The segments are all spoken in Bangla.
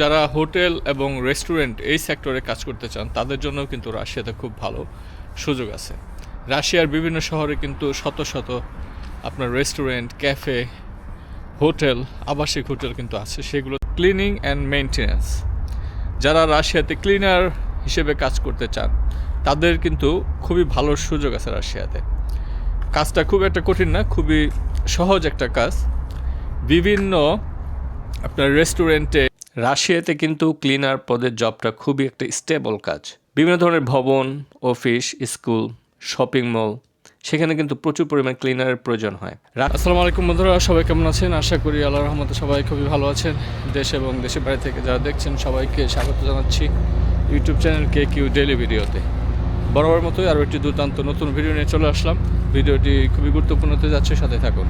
যারা হোটেল এবং রেস্টুরেন্ট এই সেক্টরে কাজ করতে চান, তাদের জন্য কিন্তু রাশিয়াতে খুব ভালো সুযোগ আছে। রাশিয়ার বিভিন্ন শহরে কিন্তু শত শত আপনার রেস্টুরেন্ট, ক্যাফে, হোটেল, আবাসিক হোটেল কিন্তু আছে। সেগুলো ক্লিনিং অ্যান্ড মেনটেন্যান্স যারা রাশিয়াতে ক্লিনার হিসেবে কাজ করতে চান, তাদের কিন্তু খুবই ভালো সুযোগ আছে রাশিয়াতে। কাজটা খুব একটা কঠিন না, খুবই সহজ একটা কাজ। বিভিন্ন আপনার রেস্টুরেন্টে রাশিয়াতে কিন্তু ক্লিনার পদের জবটা খুবই একটা স্টেবল কাজ। বিভিন্ন ধরনের ভবন, অফিস, স্কুল, শপিং মল, সেখানে কিন্তু প্রচুর পরিমাণ ক্লিনারের প্রয়োজন হয়। আসসালামু আলাইকুম বন্ধুরা, সবাই কেমন আছেন? আশা করি আল্লাহ রহমতে সবাই খুবই ভালো আছেন। দেশ এবং দেশের বাইরে থেকে যারা দেখছেন, সবাইকে স্বাগত জানাচ্ছি YouTube channel K Q daily ভিডিওতে। বরাবর মতোই আরও একটি দুর্দান্ত নতুন ভিডিও নিয়ে চলে আসলাম। ভিডিওটি খুবই গুরুত্বপূর্ণ হতে যাচ্ছে, সাথে থাকুন।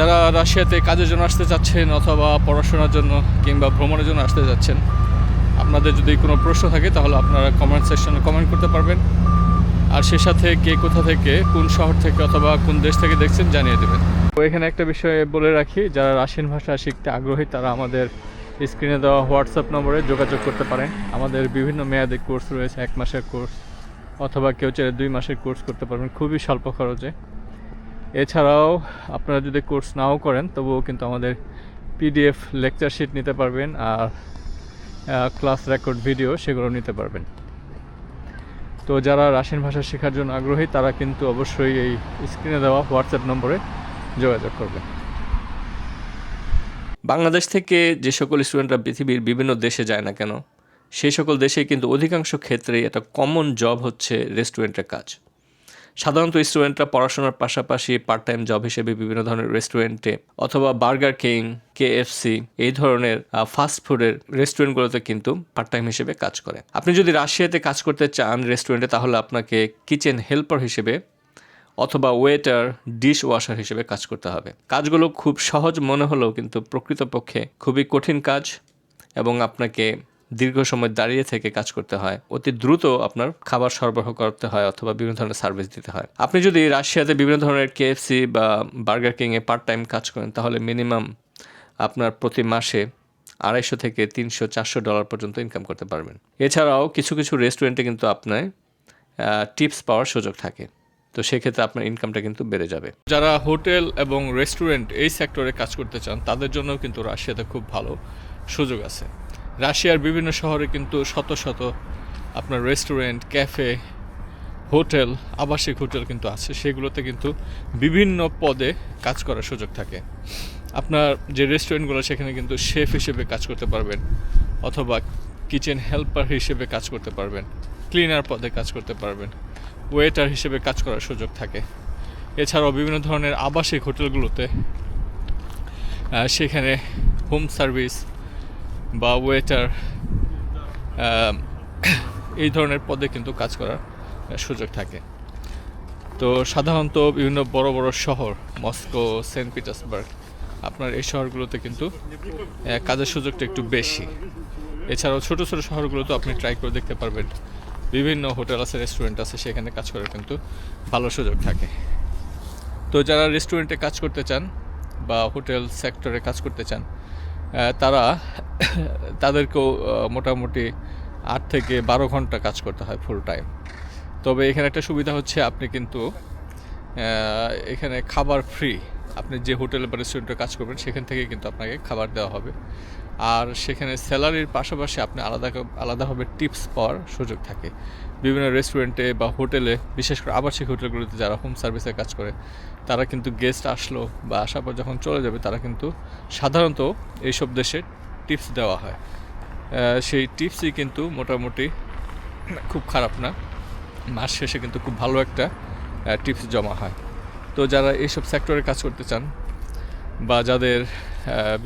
যারা রাশিয়াতে কাজের জন্য আসতে চাচ্ছেন অথবা পড়াশোনার জন্য কিংবা ভ্রমণের জন্য আসতে যাচ্ছেন, আপনাদের যদি কোনো প্রশ্ন থাকে তাহলে আপনারা কমেন্ট সেকশনে কমেন্ট করতে পারবেন। আর সে সাথে কে কোথা থেকে, কোন শহর থেকে অথবা কোন দেশ থেকে দেখছেন জানিয়ে দেবেন। তো এখানে একটা বিষয় বলে রাখি, যারা রাশিয়ান ভাষা শিখতে আগ্রহী তারা আমাদের স্ক্রিনে দেওয়া হোয়াটসঅ্যাপ নম্বরে যোগাযোগ করতে পারেন। আমাদের বিভিন্ন মেয়াদে কোর্স রয়েছে, এক মাসের কোর্স অথবা কেউ চাইলে দুই মাসের কোর্স করতে পারবেন। খুবই স্বল্প খরচে। এছাড়াও আপনারা যদি কোর্স নাও করেন, তবুও কিন্তু আমাদের পিডিএফ লেকচার শিট নিতে পারবেন আর ক্লাস রেকর্ড ভিডিও সেগুলো নিতে পারবেন। তো যারা রাশিয়ান ভাষা শেখার জন্য আগ্রহী, তারা কিন্তু অবশ্যই এই স্ক্রিনে দেওয়া হোয়াটসঅ্যাপ নম্বরে যোগাযোগ করবেন। বাংলাদেশ থেকে যে সকল স্টুডেন্টরা পৃথিবীর বিভিন্ন দেশে যায় না কেন, সেই সকল দেশে কিন্তু অধিকাংশ ক্ষেত্রেই একটা কমন জব হচ্ছে রেস্টুরেন্টের কাজ। সাধারণত স্টুডেন্টরা পড়াশোনার পাশাপাশি পার্ট টাইম জব হিসেবে বিভিন্ন ধরনের রেস্টুরেন্টে অথবা বার্গার কিং কেএফসি এই ধরনের ফাস্ট ফুডের রেস্টুরেন্টগুলোতে কিন্তু পার্ট টাইম হিসেবে কাজ করে। আপনি যদি রাশিয়াতে কাজ করতে চান রেস্টুরেন্টে তাহলে আপনাকে কিচেন হেল্পার হিসেবে অথবা ওয়েটার ডিশ ওয়াশার হিসেবে কাজ করতে হবে। কাজগুলো খুব সহজ মনে হলেও কিন্তু প্রকৃতপক্ষে খুবই কঠিন কাজ এবং আপনাকে দীর্ঘ সময় দাঁড়িয়ে থেকে কাজ করতে হয়। অতি দ্রুত আপনার খাবার সরবরাহ করতে হয় অথবা বিভিন্ন ধরনের সার্ভিস দিতে হয়। আপনি যদি রাশিয়াতে বিভিন্ন ধরনের কেএফসি বা বার্গার কিংয়ে পার্ট টাইম কাজ করেন, তাহলে মিনিমাম আপনার প্রতি মাসে আড়াইশো থেকে তিনশো, চারশো ডলার পর্যন্ত ইনকাম করতে পারবেন। এছাড়াও কিছু কিছু রেস্টুরেন্টে কিন্তু আপনার টিপস পাওয়ার সুযোগ থাকে। তো সেক্ষেত্রে আপনার ইনকামটা কিন্তু বেড়ে যাবে। যারা হোটেল এবং রেস্টুরেন্ট এই সেক্টরে কাজ করতে চান, তাদের জন্য কিন্তু রাশিয়াতে খুব ভালো সুযোগ আছে। রাশিয়ার বিভিন্ন শহরে কিন্তু শত শত আপনার রেস্টুরেন্ট ক্যাফে হোটেল আবাসিক হোটেল কিন্তু আছে। সেগুলোতে কিন্তু বিভিন্ন পদে কাজ করার সুযোগ থাকে। আপনার যে রেস্টুরেন্টগুলো সেখানে কিন্তু শেফ হিসেবে কাজ করতে পারবেন অথবা কিচেন হেল্পার হিসেবে কাজ করতে পারবেন ক্লিনার পদে কাজ করতে পারবেন ওয়েটার হিসেবে কাজ করার সুযোগ থাকে। এছাড়াও বিভিন্ন ধরনের আবাসিক হোটেলগুলোতে সেখানে হোম সার্ভিস বা ওয়েটার এই ধরনের পদে কিন্তু কাজ করার সুযোগ থাকে। তো সাধারণত বিভিন্ন বড় বড় শহর, মস্কো, সেন্ট পিটার্সবার্গ, আপনার এই শহরগুলোতে কিন্তু কাজের সুযোগটা একটু বেশি। এছাড়াও ছোটো ছোটো শহরগুলোতে আপনি ট্রাই করে দেখতে পারবেন। বিভিন্ন হোটেল আছে রেস্টুরেন্ট আছে, সেখানে কাজ করার কিন্তু ভালো সুযোগ থাকে। তো যারা রেস্টুরেন্টে কাজ করতে চান বা হোটেল সেক্টরে কাজ করতে চান তারা তাদেরকেও মোটামুটি আট থেকে বারো ঘণ্টা কাজ করতে হয় ফুল টাইম তবে এখানে একটা সুবিধা হচ্ছে, আপনি কিন্তু এখানে খাবার ফ্রি আপনি যে হোটেল বা রেস্টুরেন্টে কাজ করবেন, সেখান থেকে কিন্তু আপনাকে খাবার দেওয়া হবে। আর সেখানে স্যালারির পাশাপাশি আপনি আলাদা আলাদাভাবে টিপস পাওয়ার সুযোগ থাকে। বিভিন্ন রেস্টুরেন্টে বা হোটেলে, বিশেষ করে আবাসিক হোটেলগুলোতে যারা হোম সার্ভিসে কাজ করে, তারা কিন্তু গেস্ট আসলো বা আসার পর যখন চলে যাবে, তারা কিন্তু সাধারণত এইসব দেশে টিপস দেওয়া হয়। সেই টিপসই কিন্তু মোটামুটি খুব খারাপ না। মাস শেষে কিন্তু খুব ভালো একটা টিপস জমা হয়। তো যারা এইসব সেক্টরে কাজ করতে চান বা যাদের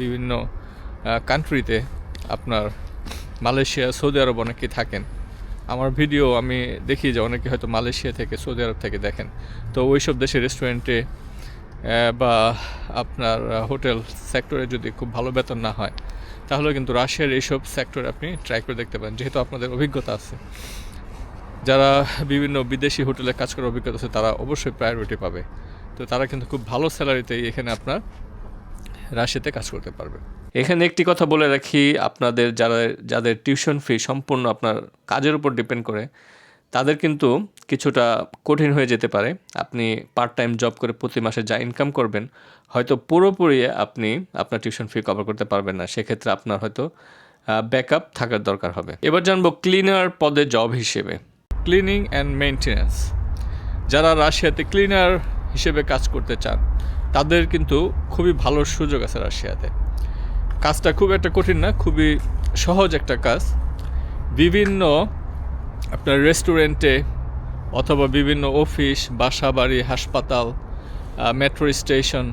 বিভিন্ন কান্ট্রিতে আপনার মালয়েশিয়া, সৌদি আরব অনেকে থাকেন আমার ভিডিও আমি দেখি যে অনেকে হয়তো মালয়েশিয়া থেকে, সৌদি আরব থেকে দেখেন। তো ওই সব দেশের রেস্টুরেন্টে বা আপনার হোটেল সেক্টরে যদি খুব ভালো বেতন না হয়, তাহলে কিন্তু রাশিয়ার এইসব সেক্টরে আপনি ট্রাই করে দেখতে পারেন, যেহেতু আপনাদের অভিজ্ঞতা আছে। যারা বিভিন্ন বিদেশি হোটেলে কাজ করার অভিজ্ঞতা আছে, তারা অবশ্যই প্রায়োরিটি পাবে। তো তারা কিন্তু খুব ভালো স্যালারিতেই এখানে আপনার রাশিয়াতে কাজ করতে পারবে। এখানে একটি কথা বলে রাখি, আপনাদের যারা, যাদের টিউশন ফি সম্পূর্ণ আপনার কাজের উপর ডিপেন্ড করে, তাদের কিন্তু কিছুটা কঠিন হয়ে যেতে পারে। আপনি পার্ট টাইম জব করে প্রতি মাসে যা ইনকাম করবেন, হয়তো পুরোপুরি আপনি আপনার টিউশন ফি কভার করতে পারবেন না। সেক্ষেত্রে আপনার হয়তো ব্যাকআপ থাকার দরকার হবে। এবার জানব ক্লিনার পদে জব হিসেবে। ক্লিনিং অ্যান্ড মেনটেন্যান্স যারা রাশিয়াতে ক্লিনার হিসেবে কাজ করতে চান, তাদের কিন্তু খুবই ভালো সুযোগ আছে রাশিয়াতে। কাজটা খুব একটা কঠিন না, খুবই সহজ একটা কাজ। বিভিন্ন আপনার রেস্টুরেন্টে অথবা বিভিন্ন অফিস বাসা বাড়ি হাসপাতাল মেট্রো স্টেশন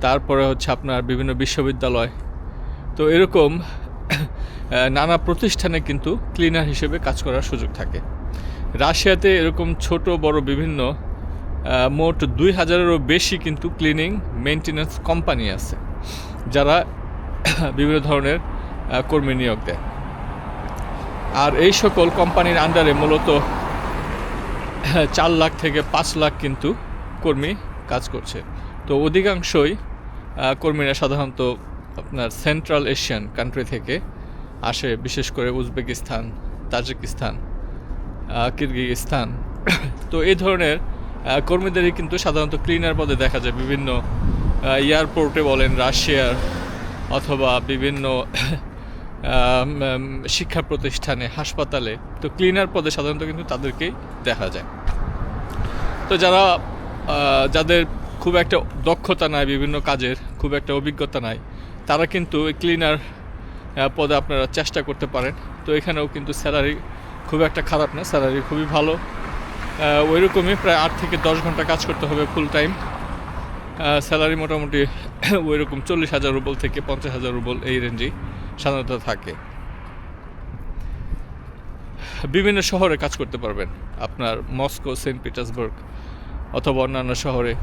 তারপরে হচ্ছে আপনার বিভিন্ন বিশ্ববিদ্যালয়। তো এরকম নানা প্রতিষ্ঠানে কিন্তু ক্লিনার হিসেবে কাজ করার সুযোগ থাকে। রাশিয়াতে এরকম ছোট, বড়, বিভিন্ন মোট দুই হাজারেরও বেশি কিন্তু ক্লিনিং মেনটেন্যান্স কোম্পানি আছে। যারা বিভিন্ন ধরনের কর্মী নিয়োগ দেয়। আর এই সকল কোম্পানির আন্ডারে মূলত, চার লাখ থেকে পাঁচ লাখ কিন্তু কর্মী কাজ করছে। তো অধিকাংশই কর্মীরা সাধারণত আপনার সেন্ট্রাল এশিয়ান কান্ট্রি থেকে আসে, বিশেষ করে উজবেকিস্তান তাজিকিস্তান কিরগিজস্তান তো এই ধরনের কর্মীদেরই কিন্তু সাধারণত ক্লিনার পদে দেখা যায়। বিভিন্ন এয়ারপোর্টে বলেন রাশিয়ার অথবা বিভিন্ন শিক্ষা প্রতিষ্ঠানে, হাসপাতালে, তো ক্লিনার পদে সাধারণত কিন্তু তাদেরকেই দেখা যায়। তো যারা যাদের খুব একটা দক্ষতা নাই বিভিন্ন কাজের, খুব একটা অভিজ্ঞতা নাই, তারা কিন্তু ক্লিনার পদে আপনারা চেষ্টা করতে পারেন। তো এখানেও কিন্তু স্যালারি খুব একটা খারাপ না স্যালারি খুবই ভালো। ওই রকমই প্রায় আট থেকে দশ ঘণ্টা কাজ করতে হবে ফুল টাইম স্যালারি মোটামুটি ওই রকম চল্লিশ হাজার রুবল থেকে পঞ্চাশ হাজার রুবল এই রেঞ্জেই সাধারণত থাকে। বিভিন্ন শহরে কাজ করতে পারবেন। আপনার মস্কো, সেন্ট পিটার্সবার্গ অথবা অন্যান্য শহরে।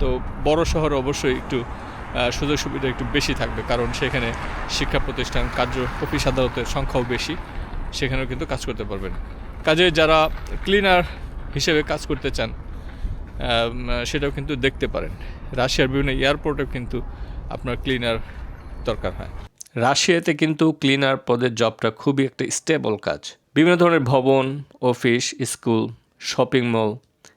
তো বড় শহরে অবশ্যই একটু সুযোগ সুবিধা একটু বেশি থাকবে কারণ সেখানে শিক্ষা প্রতিষ্ঠান, কার্য অফিস আদালতের সংখ্যাও বেশি। সেখানেও কিন্তু কাজ করতে পারবেন। কাজে যারা ক্লিনার হিসেবে কাজ করতে চান সেটাও কিন্তু দেখতে পারেন। রাশিয়ার বিভিন্ন এয়ারপোর্টেও কিন্তু আপনার ক্লিনার দরকার হয়। রাশিয়াতে কিন্তু ক্লিনার পদের জবটা খুবই একটা স্টেবল কাজ। বিভিন্ন ধরনের ভবন অফিস স্কুল শপিং মল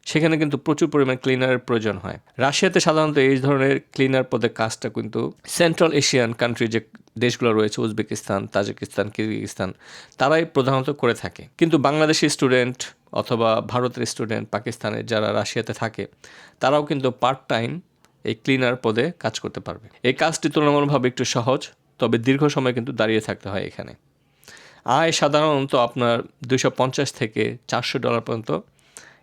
সেখানে কিন্তু প্রচুর পরিমাণ ক্লিনারের প্রয়োজন হয়। রাশিয়াতে সাধারণত এই ধরনের ক্লিনার পদের কাজটা কিন্তু সেন্ট্রাল এশিয়ান কান্ট্রি যে দেশগুলো রয়েছে, উজবেকিস্তান, তাজিকিস্তান, কিরগিজস্তান, তারাই প্রধানত করে থাকে। কিন্তু বাংলাদেশি স্টুডেন্ট অথবা ভারতের স্টুডেন্ট পাকিস্তানের যারা রাশিয়াতে থাকে, তারাও কিন্তু পার্ট টাইম এই ক্লিনার পদে কাজ করতে পারবে। এই কাজটি তুলনামূলকভাবে একটু সহজ, তবে দীর্ঘ সময় কিন্তু দাঁড়িয়ে থাকতে হয় এখানে। আয় সাধারণত আপনার দুশো পঞ্চাশ থেকে চারশো ডলার পর্যন্ত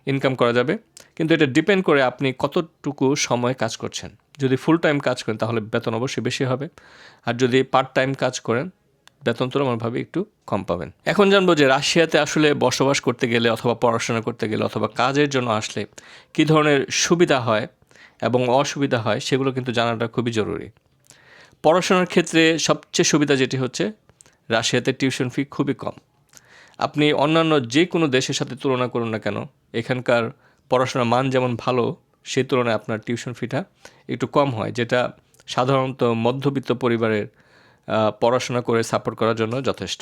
ইনকাম করা যাবে। কিন্তু এটা ডিপেন্ড করে আপনি কতটুকু সময় কাজ করছেন। যদি ফুল টাইম কাজ করেন, তাহলে বেতন অবশ্যই বেশি হবে। আর যদি পার্ট টাইম কাজ করেন, বেতন তুলনামূলকভাবে একটু কম পাবেন। এখন জানব যে রাশিয়াতে আসলে বসবাস করতে গেলে অথবা পড়াশোনা করতে গেলে অথবা কাজের জন্য আসলে কী ধরনের সুবিধা হয় এবং অসুবিধা হয়, সেগুলো কিন্তু জানাটা খুবই জরুরি। পড়াশোনার ক্ষেত্রে সবচেয়ে সুবিধা যেটি হচ্ছে, রাশিয়াতে টিউশন ফি খুবই কম। আপনি অন্যান্য যে কোনো দেশের সাথে তুলনা করুন না কেন, এখানকার পড়াশোনার মান যেমন ভালো সেই তুলনায় আপনার টিউশন ফিটা একটু কম হয়, যেটা সাধারণত মধ্যবিত্ত পরিবারের পড়াশোনা করে সাপোর্ট করার জন্য যথেষ্ট।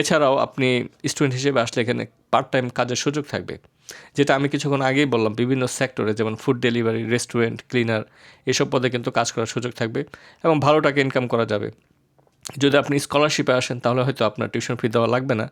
এছাড়াও আপনি স্টুডেন্ট হিসেবে আসলে এখানে পার্ট টাইম কাজের সুযোগ থাকবে, যেটা আমি কিছুক্ষণ আগেই বললাম, বিভিন্ন সেক্টরে যেমন ফুড ডেলিভারি রেস্টুরেন্ট ক্লিনার এসব পদে কিন্তু কাজ করার সুযোগ থাকবে এবং ভালো টাকা ইনকাম করা যাবে। যদি আপনি স্কলারশিপে আসেন, তাহলে হয়তো আপনার টিউশন ফি দেওয়া লাগবে না।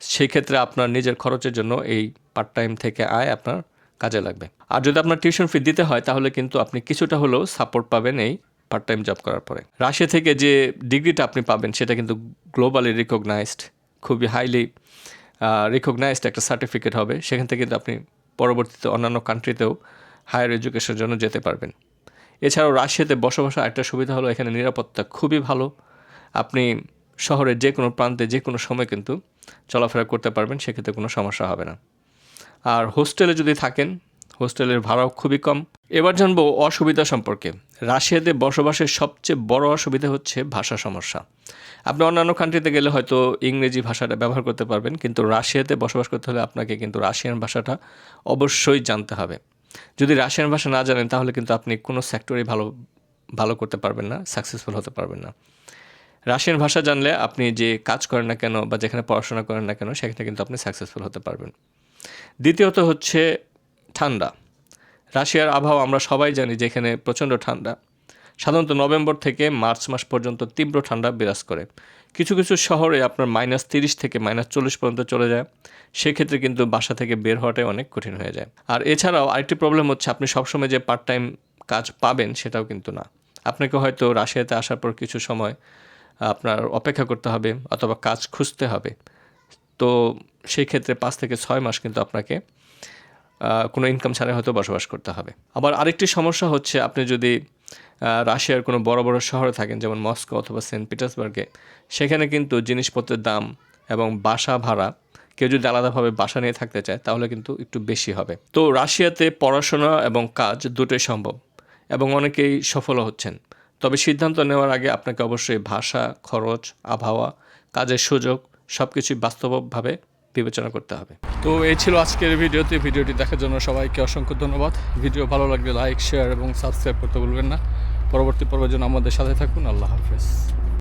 সেক্ষেত্রে আপনার নিজের খরচের জন্য এই পার্ট টাইম থেকে আয় আপনার কাজে লাগবে। আর যদি আপনার টিউশন ফি দিতে হয়, তাহলে কিন্তু আপনি কিছুটা হলেও সাপোর্ট পাবেন এই পার্ট টাইম জব করার পরে। রাশিয়া থেকে যে ডিগ্রিটা আপনি পাবেন, সেটা কিন্তু গ্লোবালি রিকগনাইজড খুবই হাইলি রিকগনাইজড একটা সার্টিফিকেট হবে। সেখান থেকে কিন্তু আপনি পরবর্তীতে অন্যান্য কান্ট্রিতেও হায়ার এডুকেশনের জন্য যেতে পারবেন। এছাড়াও রাশিয়াতে বসবাসের একটা সুবিধা হলো, এখানে নিরাপত্তা খুবই ভালো। আপনি শহরের যে কোনো প্রান্তে যে কোনো সময় কিন্তু চলাফেরা করতে পারবেন, সেক্ষেত্রে কোনো সমস্যা হবে না। আর হোস্টেলে যদি থাকেন, হোস্টেলের ভাড়াও খুবই কম। এবার জানব অসুবিধা সম্পর্কে। রাশিয়াতে বসবাসের সবচেয়ে বড় অসুবিধা হচ্ছে ভাষা সমস্যা। আপনি অন্যান্য কান্ট্রিতে গেলে হয়তো ইংরেজি ভাষাটা ব্যবহার করতে পারবেন, কিন্তু রাশিয়াতে বসবাস করতে হলে আপনাকে কিন্তু রাশিয়ান ভাষাটা অবশ্যই জানতে হবে। যদি রাশিয়ান ভাষা না জানেন, তাহলে কিন্তু আপনি কোনো সেক্টরেই ভালো ভালো করতে পারবেন না সাকসেসফুল হতে পারবেন না। রাশিয়ান ভাষা জানলে আপনি যে কাজ করেন না কেন বা যেখানে পড়াশোনা করেন না কেন, সেখানে কিন্তু আপনি সাকসেসফুল হতে পারবেন। দ্বিতীয়ত হচ্ছে ঠান্ডা। রাশিয়ার আবহাওয়া আমরা সবাই জানি যেখানে প্রচণ্ড ঠান্ডা। সাধারণত নভেম্বর থেকে মার্চ মাস পর্যন্ত তীব্র ঠান্ডা বিরাজ করে। কিছু কিছু শহরে আপনার মাইনাস তিরিশ থেকে মাইনাস চল্লিশ পর্যন্ত চলে যায়। সেক্ষেত্রে কিন্তু বাসা থেকে বের হওয়াটাই অনেক কঠিন হয়ে যায়। আর এছাড়াও আরেকটি প্রবলেম হচ্ছে আপনি সবসময় যে পার্ট টাইম কাজ পাবেন সেটাও কিন্তু না। আপনাকে হয়তো রাশিয়াতে আসার পর কিছু সময় আপনার অপেক্ষা করতে হবে অথবা কাজ খুঁজতে হবে। তো সেই ক্ষেত্রে পাঁচ থেকে ছয় মাস কিন্তু আপনাকে কোনো ইনকাম ছাড়াই হয়তো বসবাস করতে হবে। আবার আরেকটি সমস্যা হচ্ছে আপনি যদি রাশিয়ার কোনো বড় বড় শহরে থাকেন, যেমন মস্কো অথবা সেন্ট পিটার্সবার্গে, সেখানে কিন্তু জিনিসপত্রের দাম এবং বাসা ভাড়া, কেউ যদি আলাদাভাবে বাসা নিয়ে থাকতে চায়, তাহলে কিন্তু একটু বেশি হবে। তো রাশিয়াতে পড়াশোনা এবং কাজ দুটোই সম্ভব এবং অনেকেই সফলও হচ্ছেন। তবে সিদ্ধান্ত নেওয়ার আগে আপনাকে অবশ্যই ভাষা, খরচ, আবহাওয়া, কাজের সুযোগ সব কিছুই বাস্তবভাবে বিবেচনা করতে হবে। তো এই ছিল আজকের ভিডিওতে ভিডিওটি দেখার জন্য সবাইকে অসংখ্য ধন্যবাদ। ভিডিও ভালো লাগলে লাইক, শেয়ার এবং সাবস্ক্রাইব করতে ভুলবেন না। পরবর্তী পর্বের জন্য আমাদের সাথে থাকুন। আল্লাহ হাফেজ।